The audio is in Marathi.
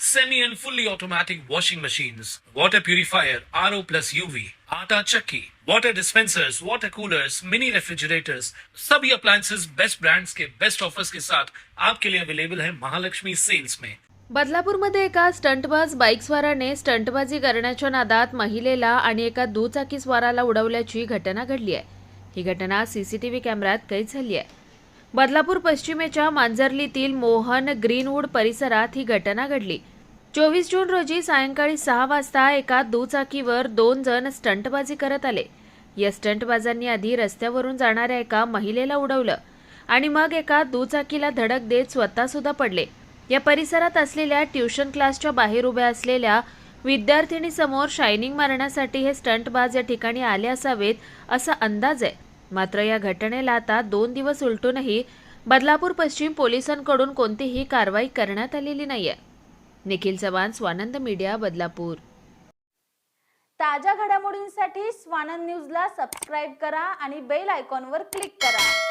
semi and fully automatic washing machines, water purifier, RO plus UV, आटा चक्की, water dispensers, water coolers, mini refrigerators, सभी appliances. बेस्ट brands के बेस्ट ऑफर्स के साथ आपके लिए अवेलेबल है महालक्ष्मी सेल्स में बदलापूरमध्ये एका स्टंटबाज बाईकस्वाराने स्टंटबाजी करण्याच्या नादात महिलेला आणि एका दुचाकी स्वाराला उडवल्याची घटना घडली आहे. ही घटना सीसीटीव्ही कॅमेऱ्यात कैद झाली आहे. बदलापूर पश्चिमेच्या मांजर्लीतील मोहन ग्रीनवूड परिसरात ही घटना घडली. चोवीस जून रोजी सायंकाळी सहा वाजता एका दुचाकीवर दोन जण स्टंटबाजी करत आले. या स्टंटबाजांनी आधी रस्त्यावरून जाणाऱ्या एका महिलेला उडवलं आणि मग एका दुचाकीला धडक देत स्वतः सुद्धा पडले. या परिसरात असलेल्या ट्युशन क्लासच्या बाहेर उभ्या असलेल्या विद्यार्थिनीसमोर शायनिंग मारण्यासाठी हे स्टंटबाज या ठिकाणी आले असावेत असा अंदाज आहे. मात्र या घटनेला आता दोन दिवस उलटूनही बदलापूर पश्चिम पोलिसांकडून कोणतीही कारवाई करण्यात आलेली नाहीये. निखिल चव्हाण स्वानंद मीडिया बदलापूर. ताज्या घडामोडींसाठी स्वानंद न्यूजला सबस्क्राईब करा आणि बेल आयकॉनवर क्लिक करा.